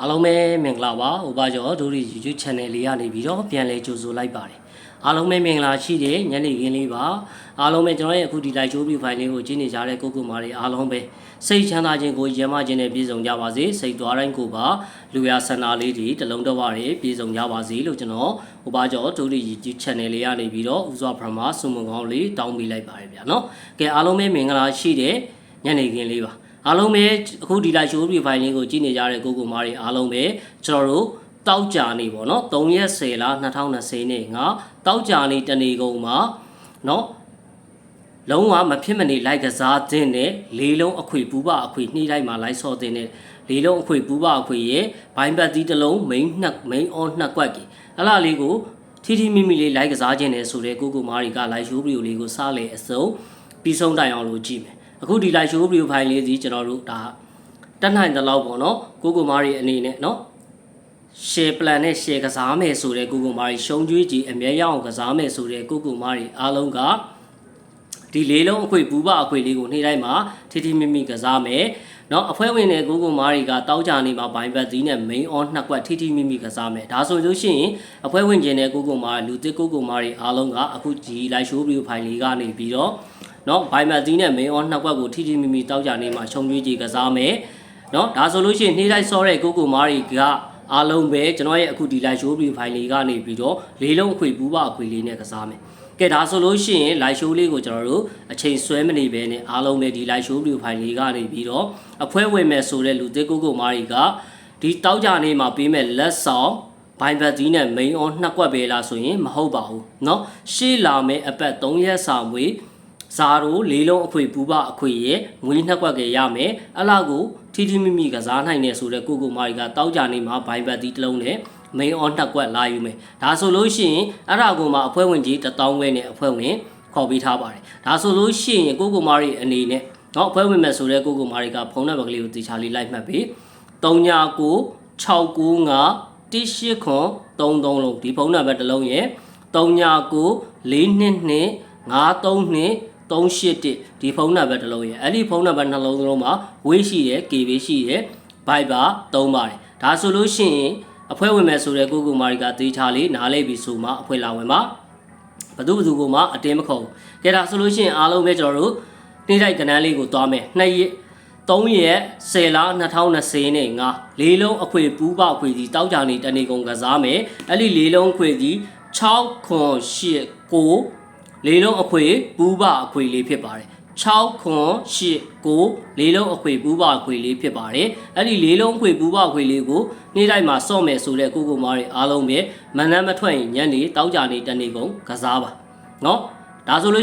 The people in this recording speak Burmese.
အားလုံးပဲမင်္ဂလာပါဥပါကျော်ဒိုရီ YouTube channel လေးကနေပြီးတော့ပြန်လဲကြိုဆိုလိုက်ပါတယ်အားလုံးပဲမင်္ဂလာရှိတဲ့ညနေခင်းလေးပါအားလုံးပဲကျွန်တော်ရဲ့အခုဒီ live show view file လေးကိုကြည့်နေကြတဲ့ကိုကိုမာတွေအားလုံးပဲစိတ်ချမ်းသာခြင်းကိုရမခြင်းနဲ့ပြည့်စုံကြပါစေစိတ်သွားတိုင်းကိုပါလူရဆန္ဒလေးတွေတလုံးတော့ပါတွေပြည့်စုံကြပါစေလို့ကျွန်တော်ဥပါကျော်ဒိုရီ YouTube channel လေးကနေပြီးတော့ဥစွာပရမစုံမကောင်းလေးတောင်းပေးလိုက်ပါတယ်ဗျာနော်ကဲအားလုံးပဲမင်္ဂလာရှိတဲ့ညနေခင်းလေးပါ အားလုံးပဲအခုဒီလာ show profiling ကိုကြည့်နေကြတဲ့ကိုကိုမားတွေအားလုံးပဲကျွန်တော်တို့တောက်ကြနေပေါ့နော်3ရက်10လ2020နဲ့ငါတောက်ကြနေတနေကုန်မှာနော်လုံးဝမဖြစ်မနေလိုက်ကစားတင်တဲ့လေးလုံးအခွေပူပအခွေနှီးလိုက်မှာလိုက်ဆော့တင်တဲ့လေးလုံးအခွေပူပအခွေရဲ့ဘိုင်းပတ်သီးတစ်လုံး main နှစ် main on နှစ်ကွက်ကြီးအဲ့လားလေးကိုထီထီမိမိလေးလိုက်ကစားခြင်းနဲ့ဆိုတဲ့ကိုကိုမားတွေကလိုက်ရှိုးဗီဒီယိုလေးကိုစားလေအစုံပြီးဆုံးတိုင်အောင်လို့ကြည့်မယ် အခုဒီ live show video file လေးစီကျွန်တော်တို့ဒါတက်နိုင်တဲ့လောက်ပေါ့နော်ကိုကိုမားရီအနေနဲ့နော် share plan နဲ့ share ကစားမယ်ဆိုတဲ့ကိုကိုမားရီရှုံးကျွေးကြီးအမြဲရအောင်ကစားမယ်ဆိုတဲ့ကိုကိုမားရီအားလုံးက ဒီလေးလုံးအခွေဘူပအခွေလေးကိုနေ့တိုင်းမှာထိထိမိမိကစားမယ်နော်အဖွဲ့ဝင်တဲ့ကိုကိုမားတွေကတောက်ကြနေမှာဘိုင်ဘက်သီးနဲ့ main on နှစ်ကွက်ထိထိမိမိကစားမယ်ဒါဆိုလို့ရှိရင်အဖွဲ့ဝင်ကျင်တဲ့ကိုကိုမားလူသစ်ကိုကိုမားတွေအားလုံးကအခုဒီလိုက်ရှိုးပြီးဖိုင်လေးကနေပြီးတော့နော်ဘိုင်မက်သီးနဲ့ main on နှစ်ကွက်ကိုထိထိမိမိတောက်ကြနေမှာရှုံကြွေးကြီးကစားမယ်နော်ဒါဆိုလို့ရှိရင်နေ့တိုင်းစောတဲ့ကိုကိုမားတွေကအားလုံးပဲကျွန်တော်ရဲ့အခုဒီလိုက်ရှိုးပြီးဖိုင်လေးကနေပြီးတော့လေးလုံးအခွေပူးပါအခွေလေးနဲ့ကစားမယ် ကဲဒါဆိုလို့ရှိရင် live show လေးကိုကျွန်တော်တို့အချိန်ဆွဲမနေဘဲနဲ့အားလုံးပဲဒီ live show view file လေးကနေပြီးတော့အဖွဲဝင်မဲ့ဆိုတဲ့လူသစ်ကိုကိုမားတွေကဒီတောက်ကြနေမှာပေးမဲ့လက်ဆောင်ဘိုင်ဘတ်ဒီနဲ့ main on နှစ်ကွက်ပဲလားဆိုရင်မဟုတ်ပါဘူးเนาะရှေ့လာမဲ့အပတ်3ရက်စာမွေး ဇာရိုလေးလုံးအခွေပူပအခွေရဲ့ငွေနှစ်ကွက်ကရမယ်အလားကိုထီထီမိမိကစားနိုင်တယ်ဆိုတော့ကိုကိုမာရီကတောက်ကြနေမှာဘိုင်ဘတ်ဒီတစ်လုံးနဲ့ main on နှစ်ကွက်လာယူမယ်ဒါဆိုလို့ရှိရင်အဲ့ဒါကိုမှအဖွဲ့ဝင်ကြီး1000ခွဲနဲ့အဖွဲ့ဝင်ခေါ်ပေးထားပါတယ်ဒါဆိုလို့ရှိရင်ကိုကိုမာရီအနေနဲ့တော့အဖွဲ့ဝင်မဲ့ဆိုတဲ့ကိုကိုမာရီကဖုန်းနံပါတ်ကလေးကိုတေချာလေးလိုက်မှတ်ပြီး39969513833လုံးဒီဖုန်းနံပါတ်တစ်လုံးရယ်399422532 381ဒီဖုန်းနံပါတ်တစ်လုံးရယ်အဲ့ဒီဖုန်းနံပါတ်နှလုံးစလုံးမှာဝေးရှိတယ် KB ရှိတယ် Viber သုံးပါတယ်ဒါဆိုလို့ရှိရင် အဖွဲဝင်မယ်ဆိုတဲ့ကိုကိုမာရီကတေချာလေးနားလဲပြီးဆိုမှအဖွဲလာဝင်ပါဘသူဘသူကမှအတင်းမခုံကဲဒါဆိုလို့ရှိရင်အားလုံးပဲကျွန်တော်တို့နေ့တိုက်ကနန်းလေးကိုသွားမယ်နှစ်ရက်3ရက်10လ2020နဲ့ငါလေးလုံးအခွေပူးပအခွေကြီးတောက်ကြနေတနေကုန်ကစားမယ်အဲ့ဒီလေးလုံးအခွေကြီး6ခွန်8 9လေးလုံးအခွေပူးပအခွေလေးဖြစ်ပါတယ် 6ခွန်8 9လေးလုံးအခွေပူးပအခွေလေးဖြစ်ပါတယ်အဲ့ဒီလေးလုံးအခွေပူးပအခွေလေးကိုနေ့တိုင်းမှာစော့မယ်ဆိုတဲ့ကိုကိုမားတွေအားလုံးပဲမနှမ်းမထွက်ရင်ညနေတောက်ကြနေတနေကုန်ကစားပါเนาะဒါဆိုလို့